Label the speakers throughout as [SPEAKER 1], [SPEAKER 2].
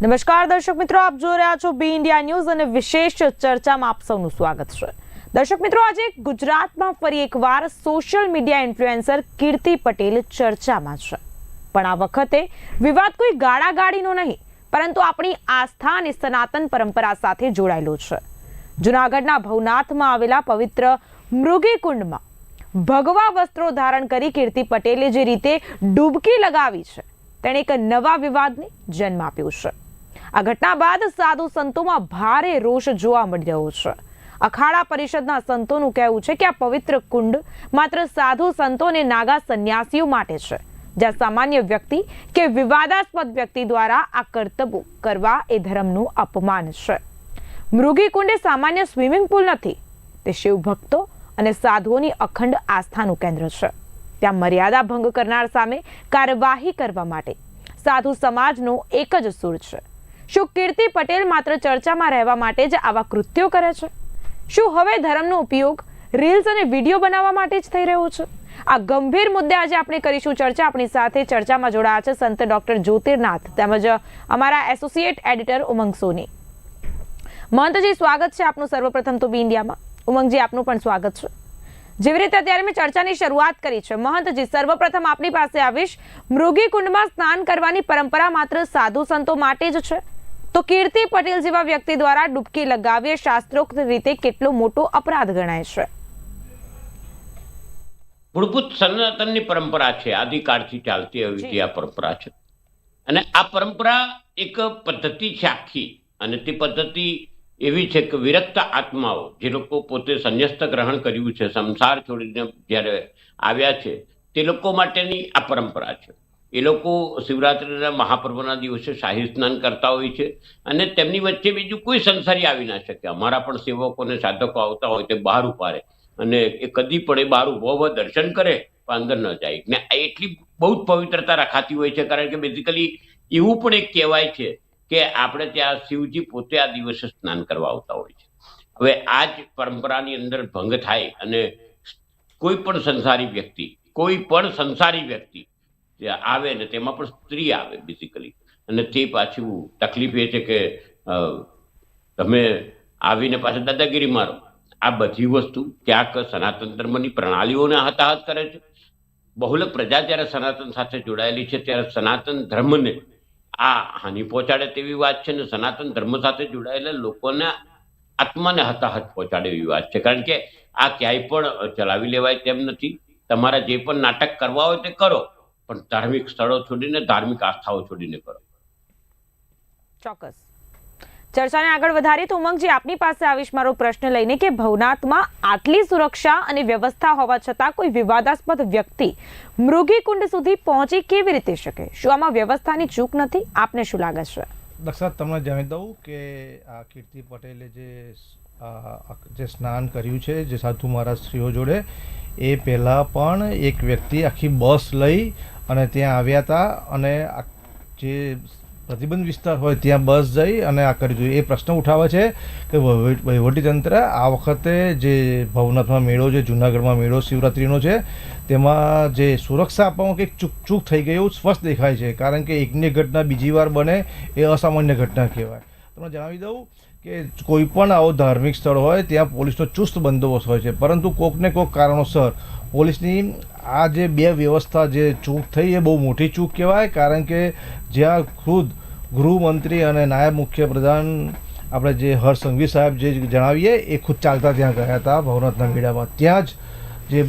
[SPEAKER 1] નમસ્કાર દર્શક મિત્રો, આપ જોઈ રહ્યા છો બી ઇન્ડિયા ન્યૂઝ અને વિશેષ ચર્ચામાં આપ સૌનું સ્વાગત છે. દર્શક મિત્રો, આજે ગુજરાતમાં ફરી એકવાર social media influencer Kirti Patel ચર્ચામાં છે. પણ આ વખતે વિવાદ કોઈ ગાળાગાડીનો નહીં, પરંતુ આપણી આસ્થા અને સનાતન પરંપરા સાથે જોડાયેલો છે. જુનાગઢના ભવનાથમાં આવેલા પવિત્ર મૃગીકુંડમાં ભગવા વસ્ત્રો ધારણ કરી કીર્તિ પટેલે જે રીતે ડૂબકી લગાવી છે, તેણે એક નવા વિવાદને જન્મ આપ્યો છે. આ ઘટના બાદ સાધુ સંતોમાં ભારે રોષ જોવા મળી રહ્યો છે. અખાડા પરિષદના સંતોનું કહેવું છે કે આ પવિત્ર કુંડ માત્ર સાધુ સંતો અને નાગા સંન્યાસીઓ માટે છે, જ્યાં સામાન્ય વ્યક્તિ કે વિવાદાસ્પદ વ્યક્તિ દ્વારા આ કર્તવ્ય કરવા એ ધર્મનું અપમાન છે. મૃગી કુંડ એ સામાન્ય સ્વિમિંગ પુલ નથી, તે શિવ ભક્તો અને સાધુઓની અખંડ આસ્થાનું કેન્દ્ર છે. ત્યાં મર્યાદા ભંગ કરનાર સામે કાર્યવાહી કરવા માટે સાધુ સમાજનો એક જ સુર છે. શું કીર્તિ પટેલ માત્ર ચર્ચામાં રહેવા માટે જ આવા કૃત્યો કરે છે? શું હવે ધર્મનો ઉપયોગ રીલ્સ અને વીડિયો બનાવવા માટે જ થઈ રહ્યો છે? આ ગંભીર મુદ્દે આજે આપણે કરીશું ચર્ચા. આપણી સાથે ચર્ચામાં જોડાયા છે સંત ડોક્ટર જ્યોતિર્નાથ તેમજ અમારા એસોસિએટ એડિટર ઉમંગ સોની. મહંતજી સ્વાગત છે આપનું સર્વપ્રથમ તો બી ઇન્ડિયામાં. ઉમંગજી, આપનું પણ સ્વાગત છે. જેવી રીતે અત્યારે મેં ચર્ચાની શરૂઆત કરી છે, મહંતજી, સર્વપ્રથમ આપની પાસે આવીશ. મૃગી કુંડમાં સ્નાન કરવાની પરંપરા માત્ર સાધુ સંતો માટે જ છે? તો કીર્તિ પટેલ જેવા વ્યક્તિ દ્વારા ડૂબકી લગાવી શાસ્ત્રોક્ત રીતે કેટલો મોટો અપરાધ ગણાય છે?
[SPEAKER 2] મૂળભૂત સનાતનની પરંપરા છે આદિકાળથી ચાલતી આવી આ પરંપરા છે. અને આ પરંપરા એક પદ્ધતિ છે આખી અને તે પદ્ધતિ એવી છે કે વિરક્ત આત્માઓ જે લોકો પોતે સંન્યસ્ત ગ્રહણ કર્યું છે સંસાર છોડીને જ્યારે આવ્યા છે તે લોકો માટેની આ પરંપરા છે. એ લોકો શિવરાત્રિના મહાપર્વના દિવસે શાહી સ્નાન કરતા હોય છે અને તેમની વચ્ચે બીજું કોઈ સંસારી આવી ના શકે. અમારા પણ સેવકો અને સાધકો આવતા હોય તે બહાર ઉપાડે અને એ કદી પણ એ બહાર ઊભો ઊભો દર્શન કરે પણ અંદર ન જાય. ને એટલી બહુ જ પવિત્રતા રખાતી હોય છે કારણ કે બેઝિકલી એવું પણ એક કહેવાય છે કે આપણે ત્યાં શિવજી પોતે આ દિવસે સ્નાન કરવા આવતા હોય છે. હવે આ જ પરંપરાની અંદર ભંગ થાય અને કોઈ પણ સંસારી વ્યક્તિ, કોઈ પણ સંસારી વ્યક્તિ જે આવે ને તેમાં પણ સ્ત્રી આવે બેઝિકલી અને તે પાછું તકલીફ એ છે કે તમે આવીને પાછા દાદાગીરી મારો. આ બધી વસ્તુ ક્યાંક સનાતન ધર્મની પ્રણાલીઓને હતાહત કરે છે. બહુલ પ્રજા જ્યારે સનાતન સાથે જોડાયેલી છે, ત્યારે સનાતન ધર્મને આ હાનિ પહોંચાડે તેવી વાત છે ને સનાતન ધર્મ સાથે જોડાયેલા લોકોને આત્માને હતાહત પહોંચાડે એવી વાત છે. કારણ કે આ ક્યાંય પણ ચલાવી લેવાય તેમ નથી. તમારા જે પણ નાટક કરવા હોય તે કરો. પણ ધાર્મિક સ્થળો છોડીને ધાર્મિક આસ્થાઓ છોડીને કરો.
[SPEAKER 1] ચોક્કસ. ચર્ચાને આગળ વધારીએ તો ઉમંગજી આપની પાસે આવીશ મારો પ્રશ્ન લઈને કે ભવનાથમાં આટલી સુરક્ષા અને વ્યવસ્થા હોવા છતાં કોઈ વિવાદાસ્પદ વ્યક્તિ મૃગીકુંડ સુધી પહોંચી કેવી રીતે શકે? શું આમાં વ્યવસ્થાની ચૂક નથી? આપને શું લાગે છે?
[SPEAKER 3] દક્ષા તમને જણાવી દઉં કે આ કીર્તિ પટેલે જે જે સ્નાન કર્યું છે જે સાધુ મહારાજ સ્ત્રીઓ જોડે એ પહેલાં પણ એક વ્યક્તિ આખી બસ લઈ અને ત્યાં આવ્યા હતા અને જે પ્રતિબંધ વિસ્તાર હોય ત્યાં બસ જઈ અને આ કરી હતું એ પ્રશ્ન ઉઠાવે છે કે વહીવટ- વહીવટીતંત્ર આ વખતે જે ભવનાથમાં મેળો છે, જુનાગઢમાં મેળો, શિવરાત્રિનો છે, તેમાં જે સુરક્ષા આપવામાં કંઈક ચૂક ચૂક થઈ ગઈ એવું સ્પષ્ટ દેખાય છે. કારણ કે એકની ઘટના બીજી વાર બને એ અસામાન્ય ઘટના કહેવાય. તમને જણાવી દઉં કે કોઈ પણ આવો ધાર્મિક સ્થળ હોય ત્યાં પોલીસનો ચુસ્ત બંદોબસ્ત હોય છે. પરંતુ કોકને કોક કારણોસર પોલીસની આ જે બે વ્યવસ્થા જે ચૂક થઈ એ બહુ મોટી ચૂક કહેવાય, કારણ કે જ્યાં ખુદ ગૃહમંત્રી અને નાયબ મુખ્યપ્રધાન આપણે જે હર્ષ સંઘવી સાહેબ જે જણાવીએ, એ ખુદ ચાલતા ત્યાં ગયા હતા ભવનાથના મેળામાં ત્યાં જ જે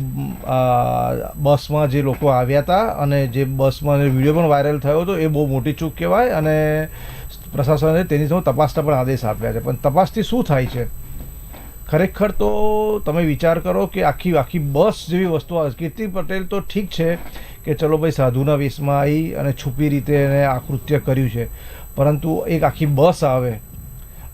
[SPEAKER 3] બસમાં જે લોકો આવ્યા હતા અને જે બસમાં વીડિયો પણ વાયરલ થયો હતો, એ બહુ મોટી ચૂક કહેવાય અને પ્રશાસને તેની તપાસના પણ આદેશ આપ્યા છે. પણ તપાસથી શું થાય છે? ખરેખર તો તમે વિચાર કરો કે આખી આખી બસ જેવી વસ્તુ આવે કીર્તિ પટેલ તો ઠીક છે કે ચલો ભાઈ સાધુના વેશમાં આવી અને છુપી રીતે એને આ કૃત્ય કર્યું છે. પરંતુ એક આખી બસ આવે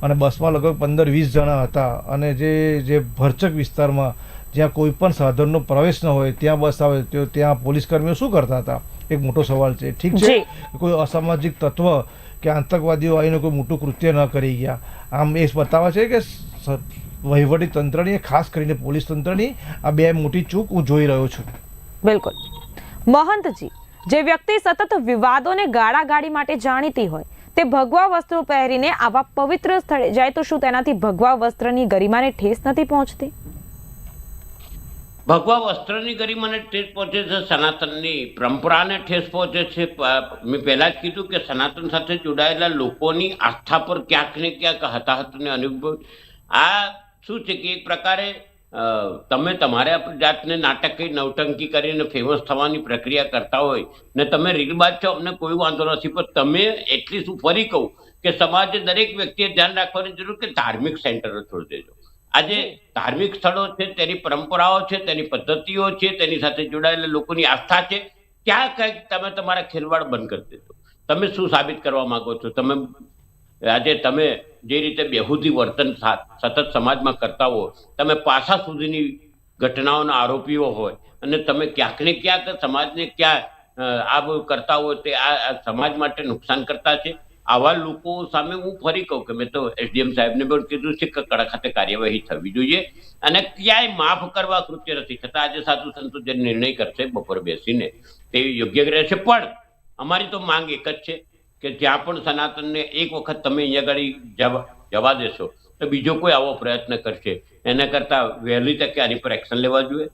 [SPEAKER 3] અને બસમાં લગભગ પંદર વીસ જણા હતા અને જે જે ભરચક વિસ્તારમાં જ્યાં કોઈ પણ સાધનનો પ્રવેશ ન હોય ત્યાં બસ આવે તો ત્યાં પોલીસ કર્મીઓ શું કરતા હતા? એક મોટો સવાલ છે. ઠીક છે? કોઈ અસામાજિક તત્વ કે આતંકવાદીઓ આવીને કોઈ મોટું કૃત્ય ન કરી ગયા? આમ એ બતાવે છે કે વહીવટી તંત્રની ખાસ કરીને પોલીસ તંત્રની આ બે મોટી ચૂક હું જોઈ રહ્યો છું.
[SPEAKER 1] બિલકુલ. મહંતજી જે વ્યક્તિ સતત વિવાદોને ગાળાગાળી માટે જાણીતી હોય તે ભગવા વસ્ત્રો પહેરીને આવા પવિત્ર સ્થળે જાય તો શું તેનાથી ભગવા વસ્ત્રની ગરિમાને ઠેસ નથી પહોંચતી?
[SPEAKER 2] ભગવા વસ્ત્રની ગરિમાને ઠેસ પહોંચે છે સનાતનની પરંપરાને ઠેસ પહોંચે છે. મેં પહેલા જ કીધું કે સનાતન સાથે જોડાયેલા લોકોની આસ્થા પર ક્યાંક ને ક્યાંક હતાહતને અનુભવ આ શું છે કે એક પ્રકારે તમે તમારા જાતને નાટકી નવટંકી કરીને ફેમસ થવાની પ્રક્રિયા કરતા હોય ને તમે રીલબાજ છો અમને કોઈ વાંધો નથી પણ તમે એટલી શું ફરી કહું કે સમાજે દરેક વ્યક્તિએ ધ્યાન રાખવાની જરૂર કે ધાર્મિક સેન્ટરો છોડી દેજો આજે ધાર્મિક સ્થળો છે તેની પરંપરાઓ છે તેની પદ્ધતિઓ છે તેની સાથે જોડાયેલા લોકોની આસ્થા છે ત્યાં કંઈક તમે તમારા ખેલવાડ બંધ કરી દેજો. તમે શું સાબિત કરવા માંગો છો? તમે આજે તમે જે રીતે બેહુદી વર્તન સતત સમાજમાં કરતા હો, તમે પાસા સુધીની ઘટનાઓના આરોપીઓ હોય અને તમે ક્યાંક ને ક્યાંક સમાજને ક્યાં આ કરતા હોય તે આ સમાજ માટે નુકસાન કરતા છે. આવા લોકો સામે હું ફરી કહું કે મેં તો એસડીએમ સાહેબને પણ કીધું છે કે કડક ખાતે કાર્યવાહી થવી જોઈએ અને ક્યાંય માફ કરવા કૃત્ય નથી છતાં આજે સાધુ સંતો જે નિર્ણય કરશે બપોર બેસીને તે યોગ્ય રહેશે પણ અમારી તો માંગ એક જ છે. કે જ્યાં પણ સનાતનને એક વખત તમે અહીંયા આગળ જવા દેશો, તો બીજો કોઈ આવો પ્રયત્ન કરશે. એના કરતા વહેલી તકે આની પર એક્શન લેવા જોઈએ.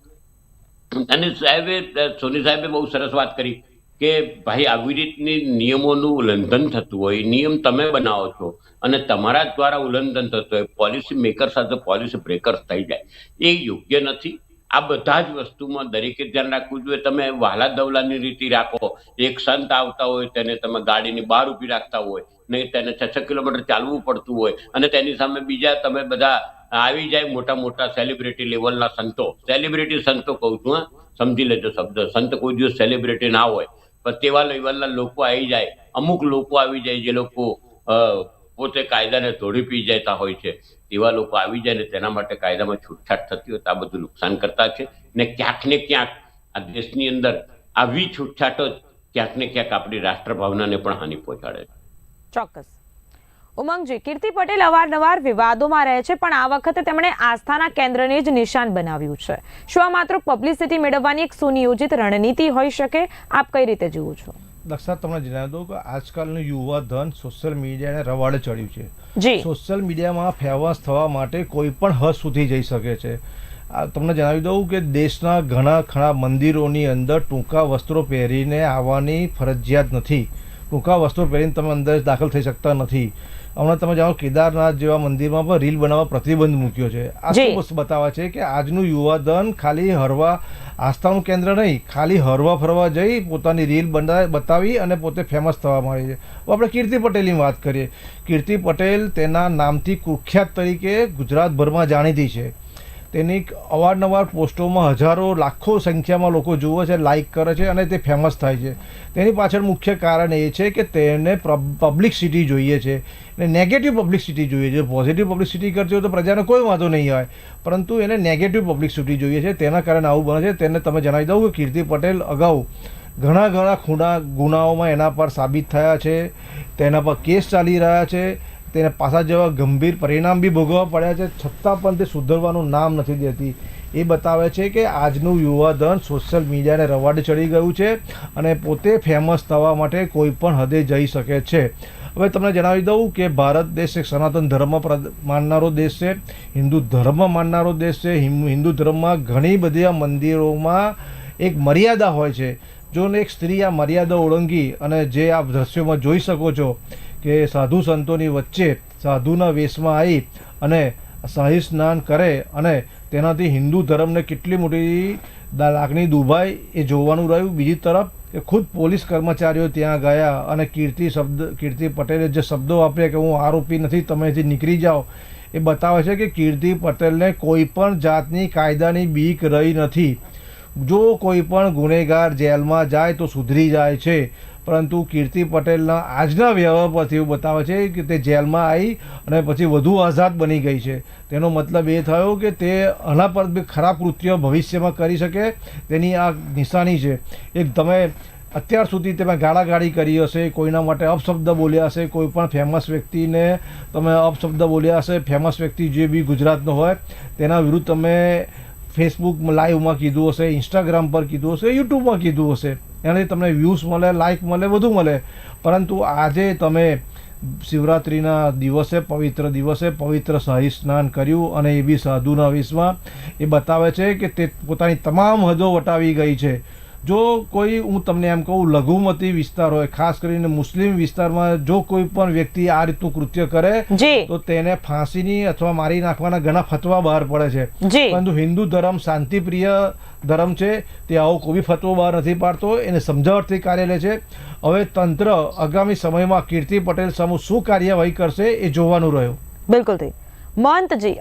[SPEAKER 2] અને સાહેબે, સોની સાહેબે બહુ સરસ વાત કરી કે ભાઈ, આવી રીતની નિયમોનું ઉલ્લંઘન થતું હોય નિયમ તમે બનાવો છો અને તમારા દ્વારા ઉલ્લંઘન થતું હોય, પોલિસી મેકર સાથે પોલિસી બ્રેકર થઈ જાય. એ યોગ્ય નથી આ બધા જ વસ્તુમાં દરેકે ધ્યાન રાખવું જોઈએ. તમે વહાલા દવલાની રીતિ રાખો. એક સંત આવતા હોય તેને તમે ગાડીની બહાર ઊભી રાખતા હોય. નહીં તેને છ છ કિલોમીટર ચાલવું પડતું હોય. અને તેની સામે બીજા તમે બધા આવી જાય મોટા મોટા સેલિબ્રિટી લેવલના સંતો. સેલિબ્રિટી સંતો કહું છું, હા. સમજી લેજો શબ્દ. સંત કોઈ દિવસ સેલિબ્રિટી ના હોય. પણ તેવા લેવલના લોકો આવી જાય. અમુક લોકો આવી જાય જે લોકો પોતે કાયદાને તોડી પી જતા હોય છે, તેવા લોકો આવી જાય ને તેના માટે કાયદામાં છૂટછાટ થતી હોય તો આ બધું નુકસાન કરતા છે. ને ક્યાંક ને ક્યાંક આ દેશની અંદર આવી છૂટછાટો ક્યાંક ને ક્યાંક આપણી રાષ્ટ્રભાવનાને પણ હાનિ પહોંચાડે છે.
[SPEAKER 1] ચોક્કસ. ઉમંગજી, કીર્તિ પટેલ અવારનવાર વિવાદોમાં રહે છે, પણ આ વખતે તેમણે આસ્થાના કેન્દ્રને જ નિશાન બનાવ્યું છે. શું આ માત્ર પબ્લિસિટી મેળવવાની એક સુનિયોજિત રણનીતિ હોઈ શકે? આપ કઈ રીતે જુઓ છો?
[SPEAKER 3] દક્ષા તમને જણાવી દઉં કે આજકાલનું યુવા ધન સોશિયલ મીડિયાને રવાડે ચડ્યું છે. સોશિયલ મીડિયામાં ફેમસ થવા માટે કોઈ પણ હદ સુધી જઈ શકે છે. તમને જણાવી દઉં કે દેશના ઘણા ઘણા મંદિરોની અંદર ટૂંકા વસ્ત્રો પહેરીને આવવાની ફરજિયાત નથી. ટૂંકા વસ્ત્રો પહેરીને તમે અંદર દાખલ થઈ શકતા નથી. હમણાં તમે જાણો કેદારનાથ જેવા મંદિરમાં પણ રીલ બનાવવા પ્રતિબંધ મૂક્યો છે. આ શું બતાવે છે કે આજનું યુવાધન ખાલી હરવા આસ્થાનું કેન્દ્ર નહીં, ખાલી હરવા ફરવા જઈ પોતાની રીલ બના, બતાવી અને પોતે ફેમસ થવા માંડી છે. આપણે કીર્તિ પટેલની વાત કરીએ. કીર્તિ પટેલ તેના નામથી કુખ્યાત તરીકે ગુજરાતભરમાં જાણીતી છે. તેની અવારનવાર પોસ્ટોમાં હજારો, લાખો સંખ્યામાં લોકો જુએ છે લાઇક કરે છે અને તે ફેમસ થાય છે. તેની પાછળ મુખ્ય કારણ એ છે કે તેને પબ્લિકસિટી જોઈએ છે. અને નેગેટિવ પબ્લિકસિટી જોઈએ છે. પોઝિટિવ પબ્લિકસિટી કરતી હોય તો પ્રજાને કોઈ વાંધો નહીં હોય પરંતુ એને નેગેટિવ પબ્લિકસિટી જોઈએ છે. તેના કારણે આવું બને છે. તેને તમે જણાવી દઉં કે કીર્તિ પટેલ અગાઉ ઘણા ઘણા ખૂણા ગુનાઓમાં એના પર સાબિત થયા છે. તેના પર કેસ ચાલી રહ્યા છે. તેને પાછા જેવા ગંભીર પરિણામ બી ભોગવવા પડ્યા છે. છતાં પણ તે સુધરવાનું નામ નથી દેતી. એ બતાવે છે કે આજનું યુવાધન સોશિયલ મીડિયાને રવાડે ચડી ગયું છે અને પોતે ફેમસ થવા માટે કોઈ પણ હદે જઈ શકે છે. હવે તમને જણાવી દઉં કે ભારત દેશ એક સનાતન ધર્મ માનનારો દેશ છે. હિન્દુ ધર્મ માનનારો દેશ છે. હિન્દુ ધર્મમાં ઘણી બધી આ મંદિરોમાં એક મર્યાદા હોય છે. જો એક સ્ત્રી આ મર્યાદા ઓળંગી અને જે આપ દ્રશ્યોમાં જોઈ શકો છો કે સાધુ સંતોની વચ્ચે સાધુના વેશમાં આવી અને શાહી સ્નાન કરે અને તેનાથી હિન્દુ ધર્મને કેટલી મોટી લાગણી દુભાઈ એ જોવાનું રહ્યું. બીજી તરફ કે ખુદ પોલીસ કર્મચારીઓ ત્યાં ગયા અને કીર્તિ શબ્દ, કીર્તિ પટેલે જે શબ્દો વાપર્યા કે હું આરોપી નથી તમેથી નીકળી જાઓ, એ બતાવે છે કે કીર્તિ પટેલને કોઈ પણ જાતની કાયદાની બીક રહી નથી. જો કોઈ પણ ગુનેગાર જેલમાં જાય તો સુધરી જાય છે. પરંતુ કીર્તિ પટેલના આજના વ્યવહાર પરથી એવું બતાવે છે કે તે જેલમાં આવી અને પછી વધુ આઝાદ બની ગઈ છે. તેનો મતલબ એ થયો કે તે આના પર બી ખરાબ કૃત્ય ભવિષ્યમાં કરી શકે તેની આ નિશાની છે. એક તમે અત્યાર સુધી તમે ગાળાગાળી કરી હશે, કોઈના માટે અપશબ્દ બોલ્યા હશે, કોઈ પણ ફેમસ વ્યક્તિને તમે અપશબ્દ બોલ્યા હશે ફેમસ વ્યક્તિ જે બી ગુજરાતનો હોય, તેના વિરુદ્ધ તમે ફેસબુક લાઈવમાં કીધું હશે ઇન્સ્ટાગ્રામ પર કીધું હશે યુટ્યુબમાં કીધું હશે. એનાથી તમને વ્યૂઝ મળે લાઈક મળે, વધુ મળે. પરંતુ આજે તમે શિવરાત્રિના દિવસે પવિત્ર દિવસે પવિત્ર શાહી સ્નાન કર્યું અને એ બી સાધુના વિશ્વમાં એ બતાવે છે કે તે પોતાની તમામ હદો વટાવી ગઈ છે. જો કોઈ હું તમને એમ કહું લઘુમતી વિસ્તાર હોય ખાસ કરીને મુસ્લિમ વિસ્તારમાં જો કોઈ પણ વ્યક્તિ આ રીતનું કૃત્ય કરે તો તેને ફાંસીની અથવા મારી નાખવાના ઘણા ફતવા બહાર પડે છે. પરંતુ હિન્દુ ધર્મ શાંતિપ્રિય ધર્મ છે તે આવો કોઈ ફતવો બહાર નથી પાડતો એને સમજાવટથી કાર્ય લે છે. હવે તંત્ર આગામી સમયમાં કીર્તિ પટેલ સામે શું કાર્યવાહી કરશે એ જોવાનું રહ્યું.
[SPEAKER 1] બિલકુલ મહંતજી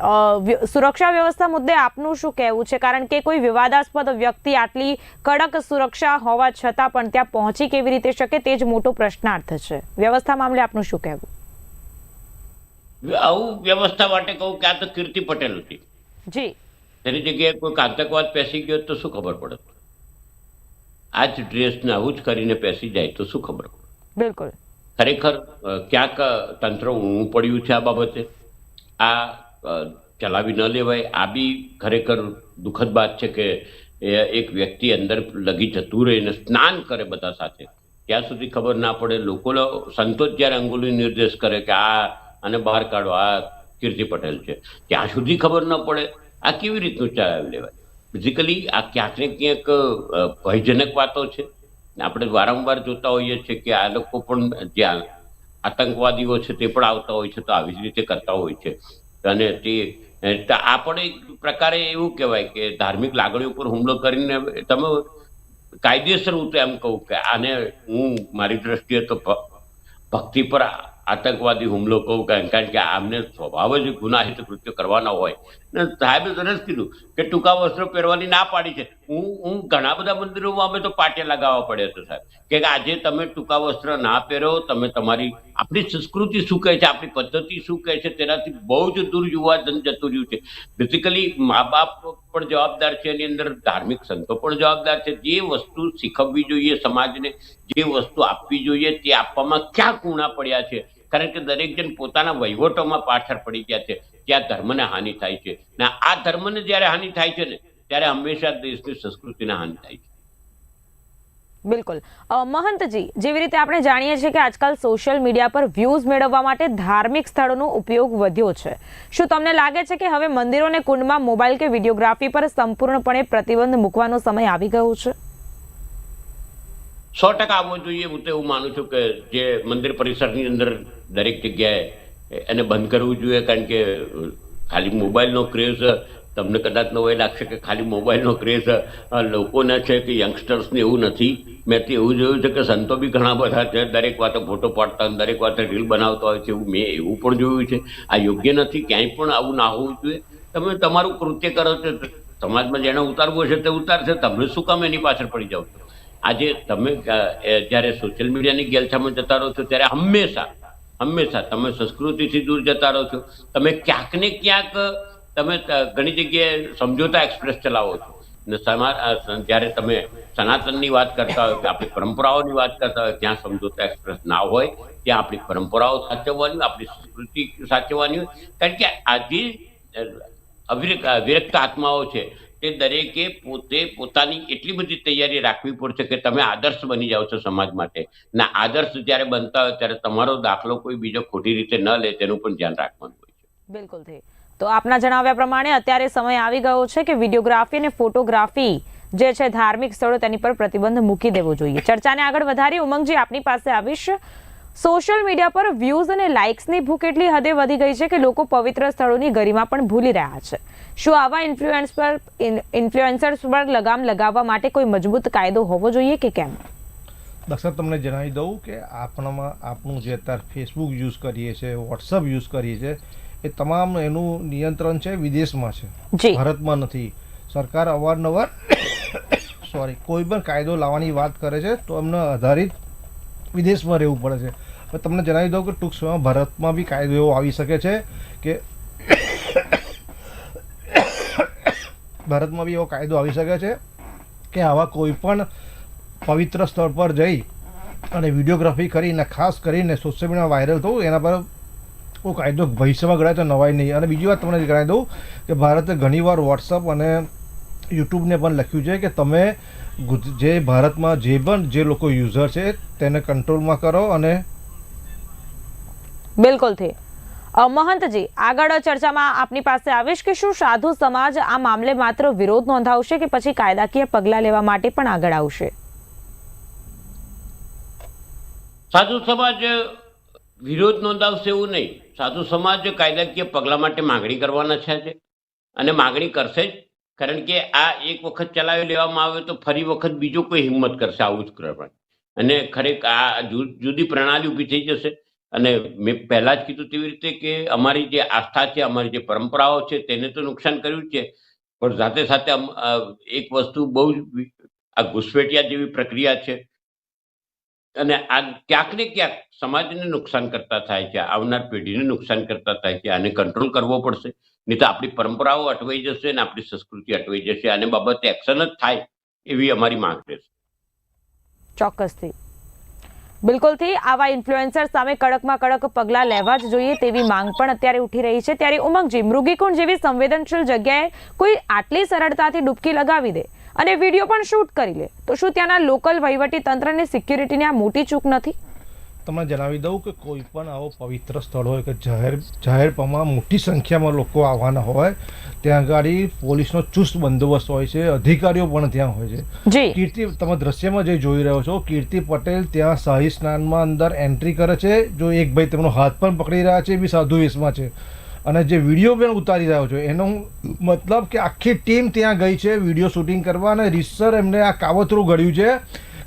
[SPEAKER 1] સુરક્ષા વ્યવસ્થા મુદ્દે આપનું શું કહેવું છે? કારણ કે કોઈ વિવાદાસ્પદ વ્યક્તિ આટલી કડક સુરક્ષા હોવા છતાં પણ ત્યાં પહોંચી કેવી રીતે શકે તે જ મોટો પ્રશ્નાર્થ છે. વ્યવસ્થા મામલે આપનું શું કહેવું?
[SPEAKER 2] આવું વ્યવસ્થા માટે કહું કે આ તો કીર્તિ પટેલ હતી.
[SPEAKER 1] જી.
[SPEAKER 2] તેની જગ્યાએ કોઈ આતંકવાદ પેસી ગયો તો શું ખબર પડે? આ જ ડ્રેસને આવું જ કરીને પેસી જાય તો શું ખબર પડે?
[SPEAKER 1] બિલકુલ.
[SPEAKER 2] ખરેખર ક્યાંક તંત્ર ઊણું પડ્યું છે આ બાબતે? આ ચલાવી ન લેવાય. આ બી ખરેખર દુઃખદ વાત છે કે એક વ્યક્તિ અંદર લગી જતું રહે ને સ્નાન કરે બધા સાથે. ત્યાં સુધી ખબર ના પડે. લોકો સંતો જ્યારે અંગુલી નિર્દેશ કરે કે આ અને બહાર કાઢો. આ કીર્તિ પટેલ છે. ત્યાં સુધી ખબર ન પડે. આ કેવી રીતનું ચલાવી લેવાય? ફિઝિકલી આ ક્યાંક ને ક્યાંક ભયજનક વાતો છે. આપણે વારંવાર જોતા હોઈએ છીએ કે આ લોકો પણ જ્યાં આતંકવાદીઓ છે તે પણ આવતા હોય છે તો આવી જ રીતે કરતા હોય છે. અને તે આ પણ એક પ્રકારે એવું કહેવાય કે ધાર્મિક લાગણીઓ પર હુમલો કરીને તમે કાયદેસર તો એમ કહું કે આને હું, મારી દ્રષ્ટિએ તો ભક્તિ પર આતંકવાદી હુમલો કહું કારણ કે આમને સ્વભાવ જ ગુનાહિત કૃત્ય કરવાના હોય. સાહેબે સરસ કીધું કે ટૂંકા વસ્ત્રો પહેરવાની ના પાડી છે. હું હું ઘણા બધા મંદિરોમાં અમે તો પાટે લગાવવા પડે તો સાહેબ. કે આજે તમે ટૂંકા વસ્ત્ર ના પહેરો, તમે તમારી, આપણી સંસ્કૃતિ શું કહે છે, આપણી પદ્ધતિ શું કહે છે, તેનાથી બહુ જ દૂર યુવાધન જતું રહ્યું છે. બેઝિકલી મા બાપ પણ જવાબદાર છે, એની અંદર ધાર્મિક સંતો પણ જવાબદાર છે. જે વસ્તુ શીખવવી જોઈએ સમાજને, જે વસ્તુ આપવી જોઈએ, તે આપવામાં ક્યાં કુણા પડ્યા છે? કારણ કે દરેક જણ પોતાના વહીવટોમાં પાછળ પડી ગયા છે ત્યાં ધર્મને હાનિ થાય છે. ને આ ધર્મને જ્યારે હાનિ થાય છે ને, ત્યારે હંમેશા દેશની સંસ્કૃતિને હાનિ થાય છે.
[SPEAKER 1] બિલકુલ. મહંતજી, જેવી રીતે આપણે જાણીએ છીએ કે આજકાલ સોશિયલ મીડિયા પર વ્યૂઝ મેળવવા માટે ધાર્મિક સ્થળોનો ઉપયોગ વધ્યો છે. શું તમને લાગે છે કે હવે મંદિરો અને કુંડમાં મોબાઈલ કે વિડીયોગ્રાફી પર સંપૂર્ણપણે પ્રતિબંધ મૂકવાનો સમય આવી ગયો છે?
[SPEAKER 2] સો ટકા આવવો જોઈએ. હું તો એવું માનું છું કે જે મંદિર પરિસરની અંદર દરેક જગ્યાએ એને બંધ કરવું જોઈએ કારણ કે ખાલી મોબાઈલનો ક્રેઝ તમને કદાચ નવો એ લાગશે કે ખાલી મોબાઈલનો ક્રેઝ લોકોને છે કે યંગસ્ટર્સને એવું નથી. મેં તો એવું જોયું છે કે સંતો બી ઘણા બધા છે દરેક વાતે ફોટો પાડતા હોય, દરેક વાતે રીલ બનાવતા હોય છે એવું મેં એવું પણ જોયું છે. આ યોગ્ય નથી ક્યાંય પણ આવું ના હોવું જોઈએ. તમે તમારું કૃત્ય કરો છો સમાજમાં જેને ઉતારવું હશે તે ઉતારશે તમને શું કામ એની પાછળ પડી જાવ છો? આજે તમે જ્યારે સોશિયલ મીડિયાની ગેલછામાં જતા રહો છો ત્યારે હંમેશા હંમેશા તમે સંસ્કૃતિથી દૂર જતા રહો છો. તમે ક્યાંક ને ક્યાંક તમે ઘણી જગ્યાએ સમજોતા એક્સપ્રેસ ચલાવો છો. ને જ્યારે તમે સનાતનની વાત કરતા હોય કે આપણી પરંપરાઓની વાત કરતા હોય ત્યાં સમજોતા એક્સપ્રેસ ના હોય ત્યાં આપણી પરંપરાઓ સાચવવાની આપણી સંસ્કૃતિ સાચવવાની હોય. કારણ કે આજે અ, વિરક્ત આત્માઓ છે. તે દરેકે પોતે પોતાની એટલી બધી તૈયારી રાખવી પડશે કે તમે આદર્શ બની જાઓ છો સમાજ માટે. ના, આદર્શ જ્યારે બનતા હોય ત્યારે તમારો દાખલો કોઈ બીજો ખોટી રીતે ન લે, તેનું પણ ધ્યાન રાખવાનું હોય છે.
[SPEAKER 1] બિલકુલ તો આપના જણાવ્યા પ્રમાણે અત્યારે સમય આવી ગયો છે કે વિડીયોગ્રાફી અને ફોટોગ્રાફી જે છે ધાર્મિક સ્થળો તેની પર પ્રતિબંધ મૂકી દેવો જોઈએ. ચર્ચાને આગળ વધારી ઉમંગજી આપની પાસે આવીશ. સોશિયલ મીડિયા પર વ્યૂઝ અને લાઇક્સની ભૂખ એટલી હદે વધી ગઈ છે કે લોકો પવિત્ર સ્થળોની ગરિમા પણ ભૂલી રહ્યા છે. શું આવા ઇન્ફ્લુએન્સ પર ઇન્ફ્લુએન્સર્સ પર લગામ લગાવવા માટે કોઈ મજબૂત કાયદો હોવો જોઈએ કે કેમ?
[SPEAKER 3] દક્ષા તમને જણાવી દઉં કે આપણામાં આપણું જે અત્યારે ફેસબુક યુઝ કરીએ છીએ વોટ્સઅપ યુઝ કરીએ છીએ એ તમામ એનું નિયંત્રણ છે વિદેશમાં છે. ભારતમાં નથી. સરકાર અવારનવાર સોરી કોઈ પણ કાયદો લાવવાની વાત કરે છે તો એમને આધારિત વિદેશમાં રહેવું પડે છે. તમને જણાવી દઉં કે ટૂંક સમયમાં ભારતમાં બી કાયદો એવો આવી શકે છે કે ભારતમાં બી એવો કાયદો આવી શકે છે કે આવા કોઈ પણ પવિત્ર સ્થળ પર જઈ અને વિડીયોગ્રાફી કરીને, ખાસ કરીને સોશિયલ મીડિયામાં વાયરલ થવું, એના પર કોઈ કાયદો ભવિષ્યમાં ઘડાય તો નવાય નહીં. અને બીજી વાત તમને જણાવી દઉં કે ભારતે ઘણીવાર વોટ્સઅપ અને યુટ્યુબને પણ લખ્યું છે કે તમે જે ભારતમાં જે પણ જે લોકો યુઝર છે તેને કંટ્રોલમાં કરો અને
[SPEAKER 1] બિલકુલથી અ, મહંતજી આગળ ચર્ચામાં આપની પાસે આવીશ કે શું સાધુ સમાજ આ મામલે માત્ર વિરોધ નોંધાવશે કે પછી કાયદાકીય પગલાં લેવા માટે પણ આગળ આવશે?
[SPEAKER 2] સાધુ સમાજ વિરોધ નોંધાવશે એવું નહીં. સાધુ સમાજ કાયદાકીય પગલાં માટે માગણી કરવાના છે અને માગણી કરશે જ. કારણ કે આ એક વખત ચલાવી લેવામાં આવે તો ફરી વખત બીજો કોઈ હિંમત કરશે આવું જ કરવાનું. અને ખરેખર આ જુદી પ્રણાલી ઊભી થઈ જશે. અને મેં પહેલા જ કીધું તેવી રીતે કે અમારી જે આસ્થા છે, અમારી જે પરંપરાઓ છે, તેને તો નુકસાન કર્યું છે. પણ સાથે સાથે એક વસ્તુ બહુ જ આ ઘુસપેટિયા જેવી પ્રક્રિયા છે. અને આ ક્યાંક ને ક્યાંક સમાજને નુકસાન કરતા થાય છે, આવનાર પેઢીને નુકસાન કરતા થાય છે, આને કંટ્રોલ કરવો પડશે. નહીં તો આપણી પરંપરાઓ અટવાઈ જશે અને આપણી સંસ્કૃતિ અટવાઈ જશે. આને બાબતે એક્શન જ થાય એવી અમારી માંગ રહેશે
[SPEAKER 1] ચોક્કસથી. બિલકુલથી આવા ઇન્ફ્લુએન્સર સામે કડકમાં કડક પગલાં લેવા જ જોઈએ તેવી માંગ પણ અત્યારે ઉઠી રહી છે. ત્યારે ઉમંગજી, મૃગીકુંડ જેવી સંવેદનશીલ જગ્યાએ કોઈ આટલી સરળતાથી ડૂબકી લગાવી દે. અને વીડિયો પણ શૂટ કરી લે. તો શું ત્યાંના લોકલ વહીવટી તંત્રની સિક્યુરિટીની આ મોટી ચૂક નથી?
[SPEAKER 3] તમને જણાવી દઉં કે કોઈ પણ આવો પવિત્ર સ્થળ હોય કે જાહેર જાહેરમાં મોટી સંખ્યામાં લોકો આવવાના હોય ત્યાં આગળ પોલીસનો ચુસ્ત બંદોબસ્ત હોય છે અધિકારીઓ પણ ત્યાં હોય છે. કીર્તિ તમે દ્રશ્યમાં જે જોઈ રહ્યો છો કીર્તિ પટેલ ત્યાં શાહી સ્નાનમાં અંદર એન્ટ્રી કરે છે જો એક ભાઈ તેમનો હાથ પણ પકડી રહ્યા છે એ બી સાધુ વેશમાં છે. અને જે વીડિયો પણ ઉતારી રહ્યો છે, એનો મતલબ કે આખી ટીમ ત્યાં ગઈ છે, વીડિયો શૂટિંગ કરવા અને રીસર એમને આ કાવતરું ઘડ્યું છે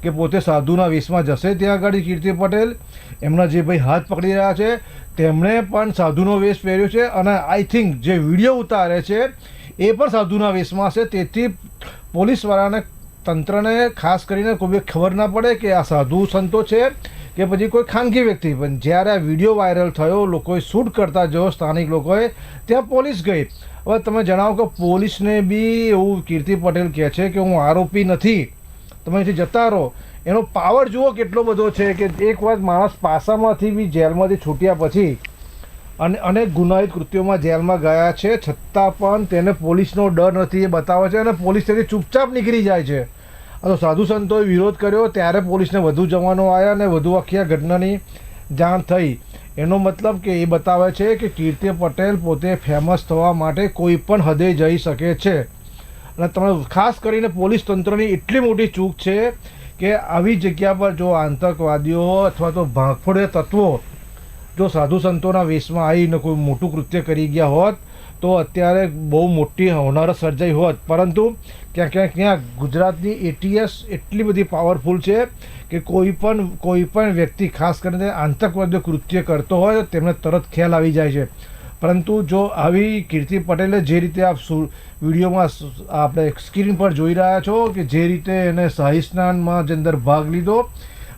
[SPEAKER 3] કે પોતે સાધુના વેશમાં જશે ત્યાં આગળ કીર્તિ પટેલ. એમના જે ભાઈ હાથ પકડી રહ્યા છે, તેમણે પણ સાધુનો વેશ પહેર્યો છે અને આઈ થિંક જે વીડિયો ઉતારે છે, એ પણ સાધુના વેશમાં છે તેથી પોલીસવાળાને, તંત્રને ખાસ કરીને કોઈ ખબર ના પડે કે આ સાધુ સંતો છે. કે પછી કોઈ ખાનગી વ્યક્તિ. પણ જ્યારે આ વીડિયો વાયરલ થયો, લોકોએ શૂટ કરતા જો સ્થાનિક લોકોએ, ત્યાં પોલીસ ગઈ. હવે તમે જણાવો કે પોલીસને બી એવું કીર્તિ પટેલ કહે છે કે હું આરોપી નથી. તમે અહીંથી જતા રહો. એનો પાવર જુઓ કેટલો બધો છે કે એક વાર માણસ પાસામાંથી બી જેલમાંથી છૂટ્યા પછી અને અનેક ગુનાહિત કૃત્યોમાં જેલમાં ગયા છે. છતાં પણ તેને પોલીસનો ડર નથી, એ બતાવે છે અને પોલીસ તેથી ચૂપચાપ નીકળી જાય છે. તો સાધુ સંતોએ વિરોધ કર્યો, ત્યારે પોલીસને વધુ જવાનો આવ્યા અને વધુ આખી આ ઘટનાની જાણ થઈ. એનો મતલબ કે એ બતાવે છે કે કીર્તિ પટેલ પોતે ફેમસ થવા માટે કોઈ પણ હદે જઈ શકે છે. અને તમે ખાસ કરીને પોલીસ તંત્રની એટલી મોટી ચૂક છે કે આવી જગ્યા પર જો આતંકવાદીઓ અથવા તો ભાંગફોડે તત્વો જો સાધુ સંતોના વેશમાં આવીને કોઈ મોટું કૃત્ય કરી ગયા હોત તો અત્યારે બહુ મોટી હોનારત સર્જાઈ હોત. પરંતુ ક્યાંક ક્યાંક ક્યાંક ગુજરાતની એટીએસ એટલી બધી પાવરફુલ છે કે કોઈ પણ કોઈ પણ વ્યક્તિ, ખાસ કરીને આતંકવાદીઓ કૃત્ય કરતો હોય તો તેમને તરત ખ્યાલ આવી જાય છે. પરંતુ જો આવી કીર્તિ પટેલે જે રીતે આપ વિડીયોમાં આપણે સ્ક્રીન પર જોઈ રહ્યા છો કે જે રીતે એને શાહી સ્નાનમાં જે અંદર ભાગ લીધો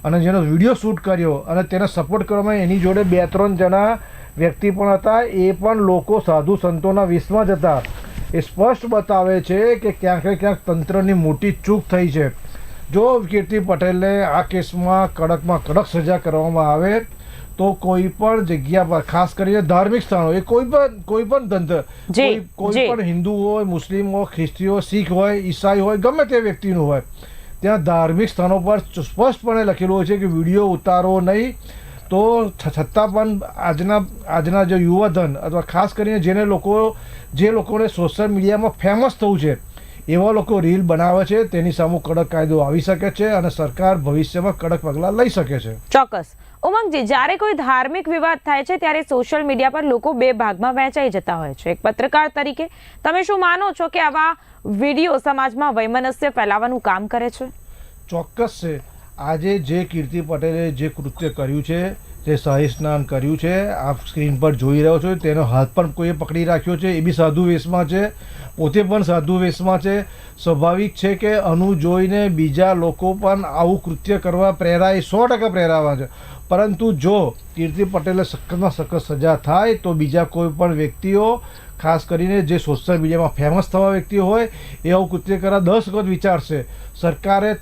[SPEAKER 3] અને જેનો વીડિયો શૂટ કર્યો અને તેને સપોર્ટ કરવામાં એની જોડે બે ત્રણ જણા વ્યક્તિ પણ હતા એ પણ લોકો સાધુ સંતોના વિશ્વમાં જ હતા. એ સ્પષ્ટ બતાવે છે કે ક્યાંક ક્યાંક તંત્રની મોટી ચૂક થઈ છે. જો કીર્તિ પટેલને આ કેસમાં કડકમાં કડક સજા કરવામાં આવે તો કોઈ પણ જગ્યા પર ખાસ કરીને ધાર્મિક સ્થાનો એ કોઈ પણ કોઈ પણ તંત્ર કોઈ કોઈ પણ હિન્દુ હોય મુસ્લિમ હોય ખ્રિસ્તી હોય શીખ હોય ઈસાઈ હોય ગમે તે વ્યક્તિનું હોય ત્યાં ધાર્મિક સ્થાનો પર સ્પષ્ટપણે લખેલું હોય છે કે વીડિયો ઉતારો નહીં તો છતાં પણ આજના આજના જે યુવાધન અથવા ખાસ કરીને જેને લોકો જે લોકોને સોશિયલ મીડિયામાં ફેમસ થવું છે એવા લોકો રીલ બનાવે છે તેની સામે કડક કાયદો આવી શકે છે અને સરકાર ભવિષ્યમાં કડક પગલાં લઈ શકે છે.
[SPEAKER 1] ચોક્કસ. ઉમંગજી જ્યારે કોઈ ધાર્મિક વિવાદ થાય છે ત્યારે સોશિયલ મીડિયા પર લોકો બે ભાગમાં વહેંચાઈ જતા હોય છે. એક પત્રકાર તરીકે તમે શું માનો છો કે આવા વીડિયો સમાજમાં વૈમનસ્ય ફેલાવવાનું કામ કરે છે?
[SPEAKER 3] ચોક્કસ છે. આજે જે કીર્તિ પટેલે જે કૃત્ય કર્યું છે, જે શાહી સ્નાન કર્યું છે, આપ સ્ક્રીન પર જોઈ રહ્યો છો, તેનો હાથ પણ કોઈએ પકડી રાખ્યો છે. એ બી સાધુ વેશમાં છે, પોતે પણ સાધુ વેશમાં છે. સ્વાભાવિક છે કે અનુ જોઈને બીજા લોકો પણ આવું કૃત્ય કરવા પ્રેરાય સો ટકા પ્રેરાવા છે. પરંતુ જો કીર્તિ પટેલે સખતમાં સખત સજા થાય, તો બીજા કોઈ પણ વ્યક્તિઓ, ખાસ કરીને જે સોશિયલ મીડિયામાં ફેમસ થવા વ્યક્તિઓ હોય, એ આવું કૃત્ય કરવા દસ વખત વિચારશે. સરકારે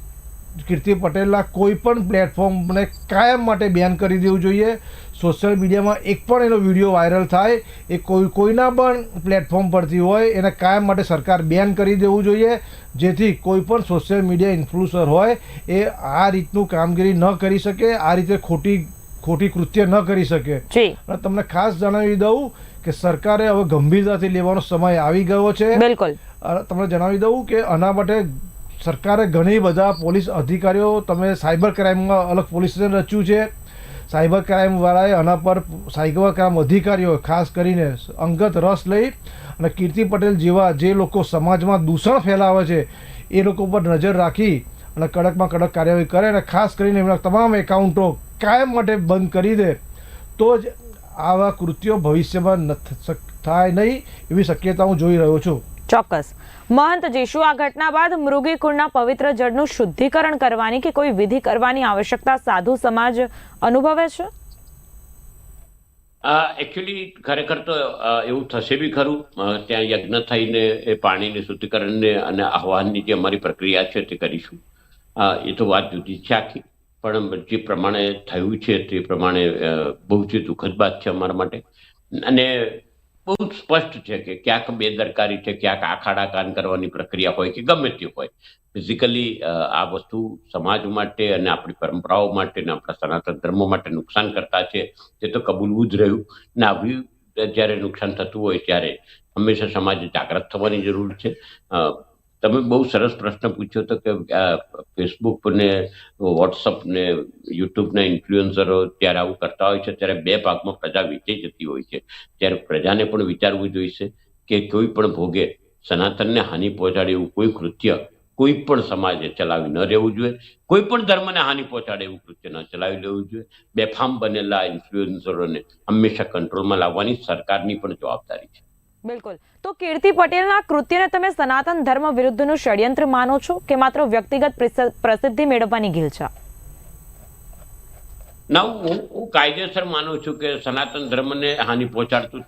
[SPEAKER 3] કીર્તિ પટેલના કોઈ પણ પ્લેટફોર્મને કાયમ માટે બેન કરી દેવું જોઈએ. સોશિયલ મીડિયામાં એક પણ એનો વીડિયો વાયરલ થાય એ કોઈ કોઈના પણ પ્લેટફોર્મ પરથી હોય એને કાયમ માટે સરકાર બેન કરી દેવું જોઈએ. જેથી કોઈ પણ સોશિયલ મીડિયા ઇન્ફ્લુઅન્સર હોય એ આ રીતનું કામગીરી ન કરી શકે આ રીતે ખોટી ખોટી કૃત્ય ન કરી શકે. અને તમને ખાસ જણાવી દઉં કે સરકારે હવે ગંભીરતાથી લેવાનો સમય આવી ગયો છે.
[SPEAKER 1] બિલકુલ.
[SPEAKER 3] તમને જણાવી દઉં કે આના માટે સરકારે ઘણી બધા પોલીસ અધિકારીઓ, તમે સાયબર ક્રાઇમમાં અલગ પોલીસ સ્ટેશન રચ્યું છે. સાયબર ક્રાઇમવાળાએ આના પર સાયબર ક્રાઇમ અધિકારીઓ, ખાસ કરીને અંગત રસ લઈ અને કીર્તિ પટેલ જેવા જે લોકો સમાજમાં દૂષણ ફેલાવે છે, એ લોકો પર નજર રાખી અને કડકમાં કડક કાર્યવાહી કરે અને ખાસ કરીને એમના તમામ એકાઉન્ટો કાયમ માટે બંધ કરી દે, તો જ આવા કૃત્યો ભવિષ્યમાં થાય નહીં એવી શક્યતા હું જોઈ રહ્યો છું.
[SPEAKER 1] ચોક્કસ. મહંતજી જીશુ, આ ઘટના બાદ મૃગી કુંડના પવિત્ર જળનું શુદ્ધિકરણ કરવાની કે કોઈ વિધિ કરવાની આવશ્યકતા સાધુ સમાજ અનુભવે છે?
[SPEAKER 2] એકચ્યુઅલી ખરેખર તો એવું થશે બી ખરું. ત્યાં યજ્ઞ થઈને એ પાણીને શુદ્ધિકરણને અને આહવાનની જે અમારી પ્રક્રિયા છે તે કરીશું. એ તો વાત જુદી છે આખી. પણ જે પ્રમાણે થયું છે તે પ્રમાણે બહુ જ દુઃખદ વાત છે અમારા માટે. અને બહુ સ્પષ્ટ છે કે ક્યાંક બેદરકારી છે, ક્યાંક આખાડા કાન કરવાની પ્રક્રિયા હોય કે ગમે તે હોય. ફિઝિકલી આ વસ્તુ સમાજ માટે અને આપણી પરંપરાઓ માટે અને આપણા સનાતન ધર્મ માટે નુકસાન કરતા છે, તે તો કબૂલવું જ રહ્યું. ને આવી જ્યારે નુકસાન થતું હોય ત્યારે હંમેશા સમાજે જાગૃત થવાની જરૂર છે. તમે બહુ સરસ પ્રશ્ન પૂછ્યો હતો કે ફેસબુક ને વોટ્સઅપ ને યુટ્યુબના ઇન્ફ્લુએન્સરો ત્યારે આવું કરતા હોય છે, ત્યારે બે ભાગમાં પ્રજા વેચાઈ જતી હોય છે. ત્યારે પ્રજાને પણ વિચારવું જોઈશે કે કોઈ પણ ભોગે સનાતનને હાનિ પહોંચાડે એવું કોઈ કૃત્ય કોઈ પણ સમાજે ચલાવી ન રહેવું જોઈએ. કોઈ પણ ધર્મને હાનિ પહોંચાડે એવું કૃત્ય ન ચલાવી લેવું જોઈએ. બેફામ બનેલા ઇન્ફ્લુએન્સરોને હંમેશા કંટ્રોલમાં લાવવાની સરકારની પણ જવાબદારી છે.
[SPEAKER 1] બિલકુલ. તો કીર્તિ પટેલના કૃત્યને તમે સનાતન ધર્મ વિરુદ્ધનું ષડયંત્ર માનો છો કે માત્ર વ્યક્તિગત પ્રસિદ્ધિ મેળવવાની ઘીલછા
[SPEAKER 2] ના હું હું કાયદેસર માનું છું કે સનાતન ધર્મને હાનિ પહોંચાડતું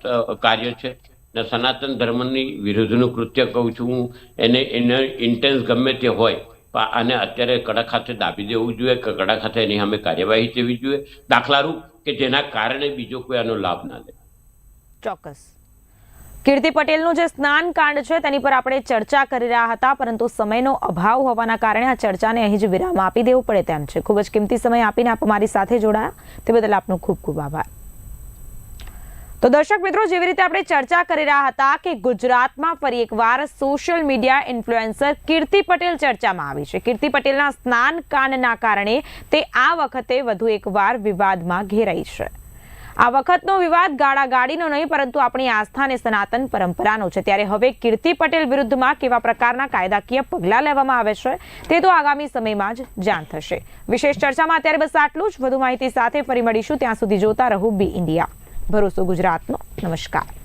[SPEAKER 2] કાર્ય છે ને સનાતન ધર્મની વિરુદ્ધનું કૃત્ય કહું છું હું. એને એને ઇન્ટેન્સ ગમે તે હોય પણ આને અત્યારે કડક હાથે દાબી દેવું જોઈએ કે કડક હાથે એની સામે કાર્યવાહી થવી જોઈએ. દાખલારૂપ કે જેના કારણે બીજો કોઈ આનો લાભ ના લે.
[SPEAKER 1] ચોક્કસ. કીર્તિ પટેલનું જે સ્નાન કાંડ છે, તેની પર આપણે ચર્ચા કરી રહ્યા હતા, પરંતુ સમયનો અભાવ હોવાના કારણે આ ચર્ચાને અહીં જ વિરામ આપી દેવું પડે તેમ છે. ખૂબ જ કિંમતી સમય આપીને આપ અમારી સાથે જોડાયા. તે બદલ આપનો ખૂબ ખૂબ આભાર. તો દર્શક મિત્રો, જેવી રીતે આપણે ચર્ચા કરી રહ્યા હતા કે ગુજરાતમાં ફરી એકવાર social media influencer Kirti Patel ચર્ચામાં આવી છે. કીર્તિ પટેલના સ્નાન કાંડના કારણે તે આ વખતે વધુ એકવાર વિવાદમાં ઘેરાઈ છે. આ વખતનો વિવાદ ગાળાગાડીનો નહીં, પરંતુ આપણી આસ્થા અને સનાતન પરંપરાનો છે. ત્યારે હવે કીર્તિ પટેલ વિરુદ્ધમાં કેવા પ્રકારના કાયદાકીય પગલાં લેવામાં આવે છે, તે તો આગામી સમયમાં જ જાણ થશે. વિશેષ ચર્ચામાં અત્યારે બસ આટલું જ. વધુ માહિતી સાથે ફરી મળીશું. ત્યાં સુધી જોતા રહો બી ઇન્ડિયા. ભરોસો ગુજરાતનો. નમસ્કાર.